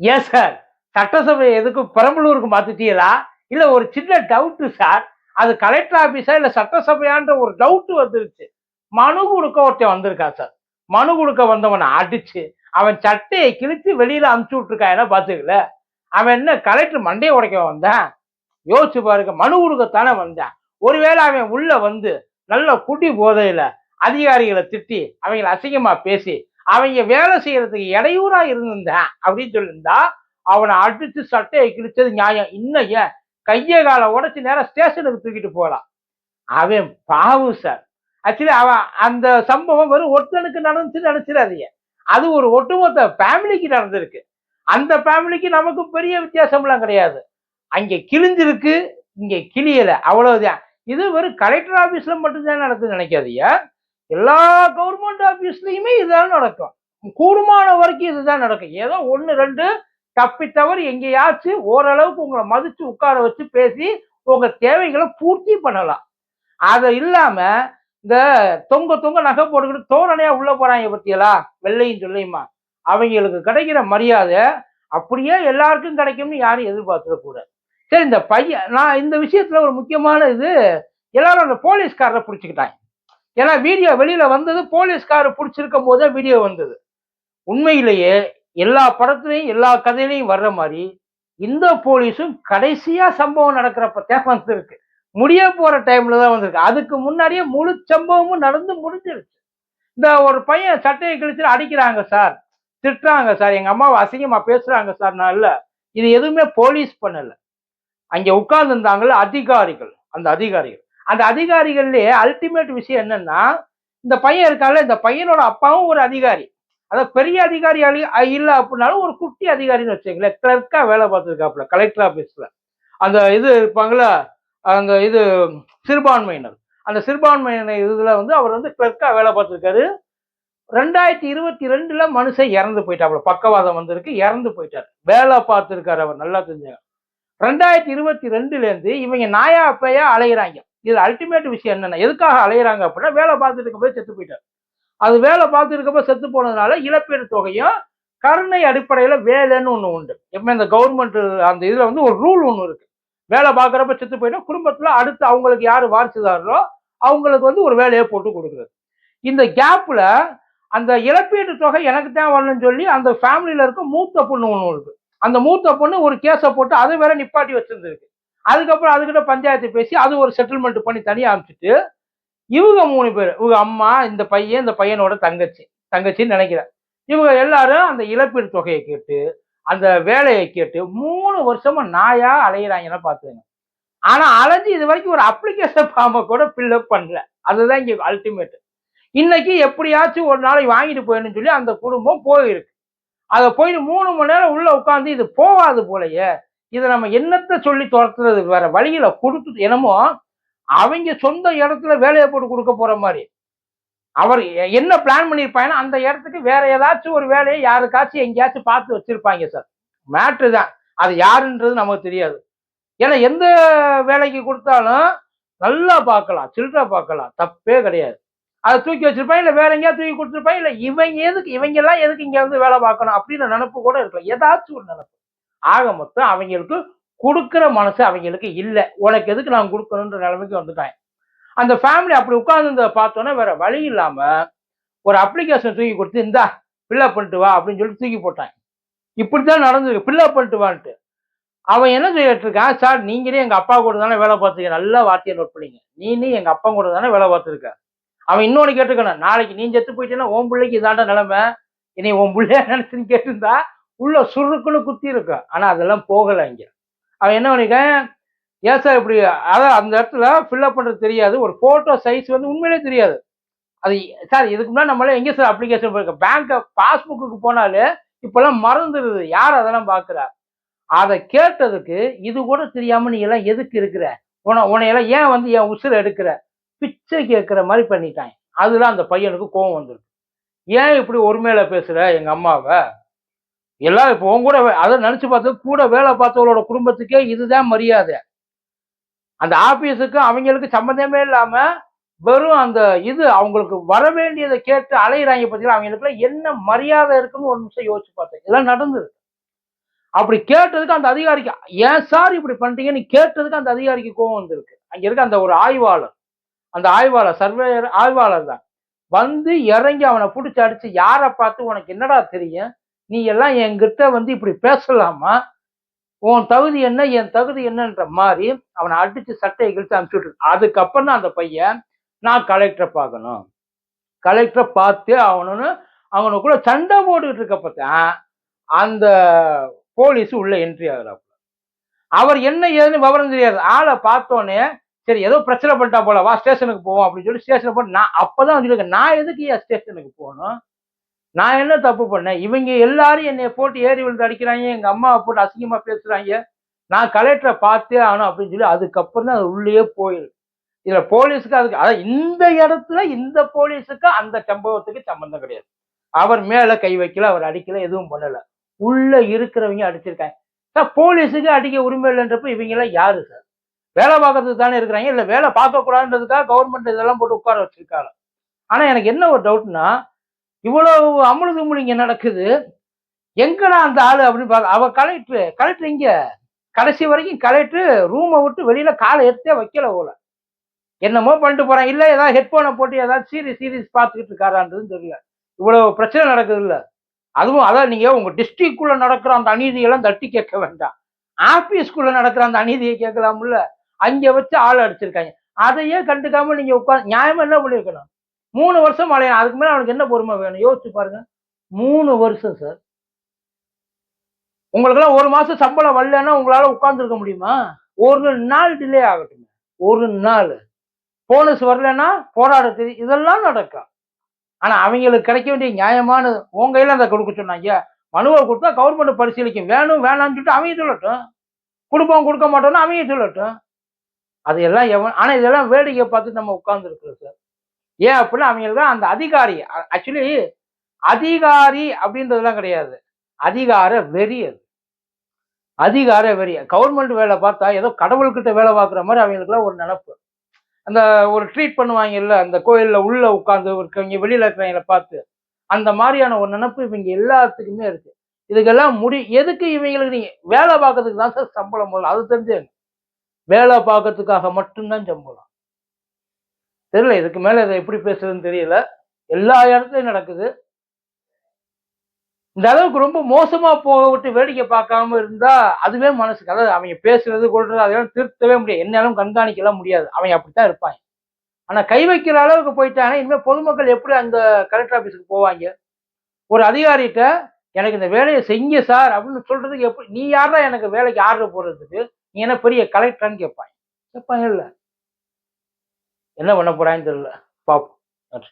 ஏன் சார் சட்டசபை எதுக்கும் பெரம்பலூருக்கு மாத்திட்டீங்களா? இல்ல ஒரு சின்ன டவுட்டு சார் அது கலெக்டர் ஆபீஸா இல்ல சட்டசபையான்ற ஒரு டவுட் வந்துருச்சு. மனு கொடுக்க ஒருத்தன் வந்திருக்கா சார் மனு கொடுக்க வந்தவனை அடிச்சு அவன் சட்டையை கிழிச்சு வெளியில அமுச்சு என்ன பாத்துக்கல? அவன் என்ன கலெக்டர் மண்டையை உடைக்க வந்தான்? யோசிச்சு பாருங்க மனு கொடுக்கத்தானே வந்தான்? ஒருவேளை அவன் உள்ள வந்து நல்ல குடி போதையில அதிகாரிகளை திட்டி அவங்களை அசிங்கமா பேசி அவங்க வேலை செய்யறதுக்கு இடையூறா இருந்திருந்தேன் அப்படின்னு சொல்லியிருந்தா அவனை அடிச்சு சட்டையை கிழிச்சது நியாயம். இன்னைய கையை காலை உடச்சி நேரம் ஸ்டேஷனுக்கு தூக்கிட்டு போகலாம் அவன் பாவு சார். ஆக்சுவலி அவன் அந்த சம்பவம் வெறும் ஒருத்தனுக்கு நடந்துச்சுன்னு நினைச்சிடாதீங்க. அது ஒரு ஒட்டுமொத்த ஃபேமிலிக்கு நடந்திருக்கு. அந்த ஃபேமிலிக்கு நமக்கு பெரிய வித்தியாசம்லாம் கிடையாது. அங்கே கிழிஞ்சிருக்கு இங்கே கிழியலை. அவ்வளவுதான். இது வெறும் கலெக்டர் ஆஃபீஸில் மட்டும்தான் நடக்குதுன்னு நினைக்காதீங்க. எல்லா கவர்மெண்ட் ஆஃபீஸ்லையுமே இதுதான் நடக்கும். கூடுமான வரைக்கும் இதுதான் நடக்கும். ஏதோ ஒன்று ரெண்டு தப்பி தவறு எங்கேயாச்சும் ஓரளவுக்கு உங்களை மதித்து உட்கார வச்சு பேசி உங்கள் தேவைகளை பூர்த்தி பண்ணலாம். அதை இல்லாமல் இந்த தொங்க தொங்க நகை போட்டுக்கிட்டு தோரணையாக உள்ள போகிறாங்க பற்றியலா வெள்ளையும் சொல்லையுமா? அவங்களுக்கு கிடைக்கிற மரியாதை அப்படியே எல்லாருக்கும் கிடைக்கும்னு யாரும் எதிர்பார்த்துடக்கூடாது சரி இந்த பையன் நான் இந்த விஷயத்தில் ஒரு முக்கியமான இது எல்லாரும் அந்த போலீஸ்காரரை பிடிச்சிக்கிட்டாங்க. ஏன்னா வீடியோ வெளியில வந்தது போலீஸ்கார பிடிச்சிருக்கும் போதே வீடியோ வந்தது. உண்மையிலேயே எல்லா படத்துலையும் எல்லா கதையிலையும் வர்ற மாதிரி இந்த போலீஸும் கடைசியா சம்பவம் நடக்கிறப்ப வந்திருக்கு. முடிய போற டைம்ல தான் வந்திருக்கு. அதுக்கு முன்னாடியே முழு சம்பவமும் நடந்து முடிஞ்சிருச்சு. இந்த ஒரு பையன் சட்டையை கிழிச்சு அடிக்கிறாங்க சார். திட்டுறாங்க சார். எங்க அம்மாவை அசிங்கமா பேசுறாங்க சார். நான் இல்ல. இது எதுவுமே போலீஸ் பண்ணல. அங்க உட்கார்ந்து இருந்தாங்கல்ல அதிகாரிகள். அந்த அதிகாரிகள். அந்த அதிகாரிகள்லயே அல்டிமேட் விஷயம் என்னன்னா இந்த பையன் இருக்கால இந்த பையனோட அப்பாவும் ஒரு அதிகாரி. அதாவது பெரிய அதிகாரி இல்லை அப்படின்னாலும் ஒரு குட்டி அதிகாரின்னு வச்சுங்களேன் கிளர்க்கா வேலை பார்த்துருக்காப்புல கலெக்டர் ஆஃபீஸில் அந்த இது இருப்பாங்களா அந்த இது சிறுபான்மையினர். அந்த சிறுபான்மையினர் இதுல வந்து அவர் வந்து கிளர்க்கா வேலை பார்த்துருக்காரு. ரெண்டாயிரத்தி இருபத்தி ரெண்டுல மனுஷன் இறந்து போயிட்டாப்புல பக்கவாதம் வந்திருக்கு இறந்து போயிட்டார். வேலை பார்த்துருக்காரு அவர் நல்லா தெரிஞ்சாங்க. ரெண்டாயிரத்தி இருபத்தி ரெண்டுலேருந்து இவங்க நாயா பேயா அலையிறாங்க. இது அல்டிமேட் விஷயம் என்னென்ன எதுக்காக அலையிறாங்க அப்படின்னா வேலை பார்த்துட்டு இருக்கப்போ செத்து போயிட்டார். அது வேலை பார்த்துட்டு இருக்கப்போ செத்து போனதுனால இழப்பீடு தொகையும் கருணை அடிப்படையில் வேலைன்னு ஒன்று உண்டு. எப்பவுமே இந்த கவர்மெண்ட் அந்த இதில் வந்து ஒரு ரூல் ஒன்று இருக்கு. வேலை பார்க்குறப்ப செத்து போயிட்டா குடும்பத்தில் அடுத்து அவங்களுக்கு யார் வாரிசுதாரோ அவங்களுக்கு வந்து ஒரு வேலையை போட்டு கொடுக்குறது. இந்த கேப்பில் அந்த இழப்பீட்டு தொகை எனக்கு தான் வரணும்னு சொல்லி அந்த ஃபேமிலியில் இருக்க மூத்த பொண்ணு ஒன்று இருக்கு. அந்த மூத்த பொண்ணு ஒரு கேஸை போட்டு அதை வேற நிப்பாட்டி வச்சிருந்துருக்கு. அதுக்கப்புறம் அதுக்கிட்ட பஞ்சாயத்து பேசி அது ஒரு செட்டில்மெண்ட் பண்ணி தனியாக அனுப்பிச்சிட்டு இவங்க மூணு பேர் இவங்க அம்மா இந்த பையன் இந்த பையனோட தங்கச்சி தங்கச்சின்னு நினைக்கிறேன். இவங்க எல்லாரும் அந்த இழப்பீடு தொகையை கேட்டு அந்த வேலையை கேட்டு மூணு வருஷமா நாயா அலையிறாங்கன்னா பார்த்துங்க ஆனா அலைஞ்சு இது வரைக்கும் ஒரு அப்ளிகேஷன் ஃபார்மை கூட ஃபில்அப் பண்ணல. அதுதான் இங்க அல்டிமேட் இன்னைக்கு எப்படியாச்சும் ஒரு நாளைக்கு வாங்கிட்டு போயிடணும்னு சொல்லி அந்த குடும்பம் போயிருக்கு. அதை போயிட்டு மூணு மணி நேரம் உள்ள உட்காந்து இது போகாது போலயே இதை நம்ம என்னத்தை சொல்லி துரத்துறது? வேற வழியில கொடுத்து என்னமோ அவங்க சொந்த இடத்துல வேலையை போட்டு கொடுக்க போற மாதிரி. அவர் என்ன பிளான் பண்ணியிருப்பாங்கன்னா அந்த இடத்துக்கு வேற ஏதாச்சும் ஒரு வேலையை யாருக்காச்சும் எங்கேயாச்சும் பார்த்து வச்சிருப்பாங்க சார். மேட்ரு தான். அது யாருன்றது நமக்கு தெரியாது. ஏன்னா எந்த வேலைக்கு கொடுத்தாலும் நல்லா பார்க்கலாம் சில்லற பார்க்கலாம். தப்பே கிடையாது. அதை தூக்கி வச்சிருப்பாங்க இல்லை வேற எங்கேயாவது தூக்கி கொடுத்துருப்பாங்க இல்லை இவங்க எதுக்கு இவங்க எல்லாம் எதுக்கு இங்கே வந்து வேலை பார்க்கணும் அப்படின்னு நினப்பு கூட இருக்கலாம். ஏதாச்சும் ஒரு நினப்பு. ஆக மொத்தம் அவங்களுக்கு கொடுக்குற மனசு அவங்களுக்கு இல்லை. உனக்கு எதுக்கு நான் கொடுக்கணுன்ற நிலைமைக்கு வந்துட்டாங்க. அந்த ஃபேமிலி அப்படி உட்கார்ந்து பார்த்தோன்னே வேற வழி இல்லாம ஒரு அப்ளிகேஷன் தூக்கி கொடுத்து இந்தா ஃபில்லப் பண்ணிட்டு வா அப்படின்னு சொல்லி தூக்கி போட்டாங்க. இப்படித்தான் நடந்தது. ஃபில்லப் பண்ணிட்டு வான்ட்டு. அவன் என்ன சொல்லிட்டு இருக்கான்? சார் நீங்களே எங்க அப்பா கூட தானே வேலை பார்த்துருக்க நல்ல வார்த்தையை நோட் பண்ணிங்க. நீனே எங்க அப்பா கூட தானே வேலை பார்த்துருக்க. அவன் இன்னொன்னு கேட்டுக்கணும். நாளைக்கு நீ செத்து போயிட்டேன்னா உன் பிள்ளைக்கு இதாண்ட நிலைமை. இனி உன் பிள்ளைய நினைச்சுன்னு கேட்டிருந்தா உள்ள சுருக்குன்னு குத்தி இருக்கும் ஆனா அதெல்லாம் போகலை இங்க. அவன் என்ன பண்ணிக்க ஏன் சார் இப்படி அதான் அந்த இடத்துல ஃபில்அப் பண்றது தெரியாது. ஒரு போட்டோ சைஸ் வந்து உண்மையிலே தெரியாது. அது சார் இதுக்கு முன்னாடி நம்மளே எங்கே சார் அப்ளிகேஷன் போயிருக்க? பேங்க் பாஸ்புக்கு போனாலே இப்பெல்லாம் மறந்துடுது. யார் அதெல்லாம் பார்க்குறா அதை கேட்டதுக்கு இது கூட தெரியாம நீ எல்லாம் எதுக்கு இருக்கிற? உன உன்னையெல்லாம் ஏன் வந்து என் உசுரை எடுக்கிற? பிச்சை கேட்குற மாதிரி பண்ணிட்டாங்க அதுதான் அந்த பையனுக்கு கோவம் வந்துருக்கு. ஏன் இப்படி ஒருமையில பேசுற எங்க அம்மாவை? எல்லாம் இப்போ உன் கூட வே- அதை நினச்சி பார்த்து கூட வேலை பார்த்தவங்களோட குடும்பத்துக்கே இதுதான் மரியாதை. அந்த ஆஃபீஸுக்கும் அவங்களுக்கு சம்மந்தமே இல்லாம வெறும் அந்த இது அவங்களுக்கு வர வேண்டியதை கேட்டு அலையிறாங்க பார்த்தீங்கன்னா அவங்களுக்குலாம் என்ன மரியாதை இருக்குன்னு ஒரு நிமிஷம் யோசிச்சு பார்த்தேன். இதெல்லாம் நடந்தது. அப்படி கேட்டதுக்கு அந்த அதிகாரிக்கு ஏன் சார் இப்படி பண்றீங்கன்னு கேட்டதுக்கு அந்த அதிகாரிக்கு கோவம் வந்திருக்கு. அங்கே இருக்க அந்த ஒரு ஆய்வாளர் அந்த ஆய்வாளர் சர்வேயர் ஆய்வாளர் தான். வந்து இறங்கி அவனை பிடிச்சி அடிச்சு யாரை பார்த்து உனக்கு என்னடா தெரியும்? நீ எல்லாம் என்கிட்ட வந்து இப்படி பேசலாமா? உன் தகுதி என்ன என் தகுதி என்னன்ற மாதிரி அவனை அடிச்சு சட்டையை கிழிச்சு அனுப்பிச்சுட்டு அதுக்கப்புறம் தான் அந்த பையன் நான் கலெக்டரை பார்க்கணும். கலெக்டரை பார்த்து அவனு அவனுக்குள்ள சண்டை போட்டுக்கிட்டு இருக்கப்பதான் அந்த போலீஸ் உள்ள என்ட்ரி ஆகிறாப்ப அவர் என்ன ஏதுன்னு விவரம் தெரியாது. ஆளை பார்த்தோன்னே சரி ஏதோ பிரச்சனை பண்ணிட்டா போல வா ஸ்டேஷனுக்கு போவோம் அப்படின்னு சொல்லி ஸ்டேஷனுக்கு போட்டு நான் அப்பதான் சொல்லியிருக்கேன் நான் எதுக்கு ஏன் ஸ்டேஷனுக்கு போகணும்? நான் என்ன தப்பு பண்ணேன்? இவங்க எல்லாரும் என்னை போட்டு ஏறி விழுந்து அடிக்கிறாங்க எங்க அம்மாவை போட்டு அசிங்கமா பேசுறாங்க. நான் கலெக்டரை பார்த்தே ஆகணும் அப்படின்னு சொல்லி அதுக்கப்புறம் தான் அது உள்ளே போயிடும் இதுல போலீஸுக்கு அதுக்கு அதாவது இந்த இடத்துல இந்த போலீஸுக்கு அந்த சம்பவத்துக்கு சம்பந்தம் கிடையாது. அவர் மேல கை வைக்கல அவர் அடிக்கல எதுவும் பண்ணல. உள்ள இருக்கிறவங்க அடிச்சிருக்காங்க. சார் போலீஸுக்கு அடிக்க உரிமை இல்லைன்றப்ப இவங்க எல்லாம் யாரு சார் வேலை பார்க்கறதுக்கு தானே இருக்கிறாங்க? இல்ல வேலை பார்க்க கூடாதுன்றதுக்காக கவர்மெண்ட் இதெல்லாம் போட்டு உட்கார வச்சிருக்காங்க. ஆனா எனக்கு என்ன ஒரு டவுட்னா இவ்வளவு அமுழுதும் இங்க நடக்குது. எங்கடா அந்த ஆளு அப்படின்னு பார்க்க அவ கலெக்டர் கலெக்டர் இங்க கடைசி வரைக்கும் கலெக்டர் ரூமை விட்டு வெளியில காலை எடுத்தே வைக்கல போல. என்னமோ பண்ணிட்டு போறான். இல்ல ஏதாவது ஹெட்போனை போட்டு ஏதாவது சீரியஸ் சீரியஸ் பார்த்துக்கிட்டு இருக்காரான்றதுன்னு தெரியல. இவ்வளவு பிரச்சனை நடக்குது இல்லை அதுவும் அதான் நீங்க உங்க டிஸ்ட்ரிக்ட்குள்ள நடக்கிற அந்த அநீதியெல்லாம் தட்டி கேட்க வேண்டாம். ஆபீஸ்க்குள்ள நடக்கிற அந்த அநீதியை கேட்கலாம்ல. அங்க வச்சு ஆள் அடிச்சிருக்காங்க. அதையே கண்டுக்காம நீங்க உட்காந்து நியாயமா என்ன பண்ணிருக்கணும்? மூணு வருஷம் அலையணும் அதுக்கு மேலே அவனுக்கு என்ன பொறுமை வேணும்? யோசிச்சு பாருங்க. மூணு வருஷம் சார் உங்களுக்கெல்லாம் ஒரு மாசம் சம்பளம் வரலன்னா உங்களால உட்கார்ந்துருக்க முடியுமா? ஒரு நாள் டிலே ஆகட்டும் ஒரு நாள். போனஸ் வரலன்னா போராட தெரியும் இதெல்லாம் நடக்கும். ஆனா அவங்களுக்கு கிடைக்க வேண்டிய நியாயமான உங்க கையில அதை கொடுக்க சொன்னாங்க. மனுவை கொடுத்தா கவர்மெண்ட் பரிசீலிக்கும். வேணும் வேணாம்னு சொல்லிட்டு அவங்க சொல்லட்டும். கொடுப்போம் கொடுக்க மாட்டோம்னா அவங்க சொல்லட்டும். அது எல்லாம் எவன் ஆனா இதெல்லாம் வேடிக்கை பார்த்து நம்ம உட்காந்துருக்குறோம் சார் ஏன் அப்படின்னா அவங்களுக்கு தான் அந்த அதிகாரி. ஆக்சுவலி அதிகாரி அப்படின்றதுலாம் கிடையாது. அதிகார வெறி அது. அதிகார வெறி. கவர்மெண்ட் வேலை பார்த்தா ஏதோ கடவுள்கிட்ட வேலை பார்க்குற மாதிரி அவங்களுக்குலாம் ஒரு நினப்பு. அந்த ஒரு ட்ரீட் பண்ணுவாங்கல்ல அந்த கோயில்ல உள்ள உட்காந்து இருக்கவங்க வெளியில இருக்கிறவங்கள பார்த்து. அந்த மாதிரியான ஒரு நினப்பு இவங்க எல்லாத்துக்குமே இருக்கு. இதுக்கெல்லாம் முடி எதுக்கு இவங்களுக்கு நீங்கள் வேலை பார்க்கறதுக்கு தான் சார் சம்பளம் முதல்ல அது தெரிஞ்சுங்க வேலை பார்க்கறதுக்காக மட்டும்தான் சம்பளம். தெரியல இதுக்கு மேலே இதை எப்படி பேசுறதுன்னு தெரியல. எல்லா இடத்துலையும் நடக்குது. இந்த அளவுக்கு ரொம்ப மோசமா போக விட்டு வேடிக்கை பார்க்காம இருந்தா அதுவே மனசுக்கு அதாவது அவங்க பேசுறது கொள்றது அதெல்லாம் திருத்தவே முடியாது. என்னாலும் கண்காணிக்கலாம் முடியாது. அவங்க அப்படித்தான் இருப்பாங்க ஆனா கை வைக்கிற அளவுக்கு போயிட்டாங்க இனிமேல் பொதுமக்கள் எப்படி அந்த கலெக்டர் ஆஃபீஸுக்கு போவாங்க? ஒரு அதிகாரிகிட்ட எனக்கு இந்த வேலையை செய்ய சார் அப்படின்னு சொல்றதுக்கு எப்படி நீ யாரா எனக்கு வேலைக்கு ஆர்டர் போடுறதுக்கு? நீ என்ன பெரிய கலெக்டரான்னு கேட்பாங்க. கேட்பாங்க இல்லை. என்ன பண்ண போறாங்கன்னு தெரியல. பாப்போம். நன்றி.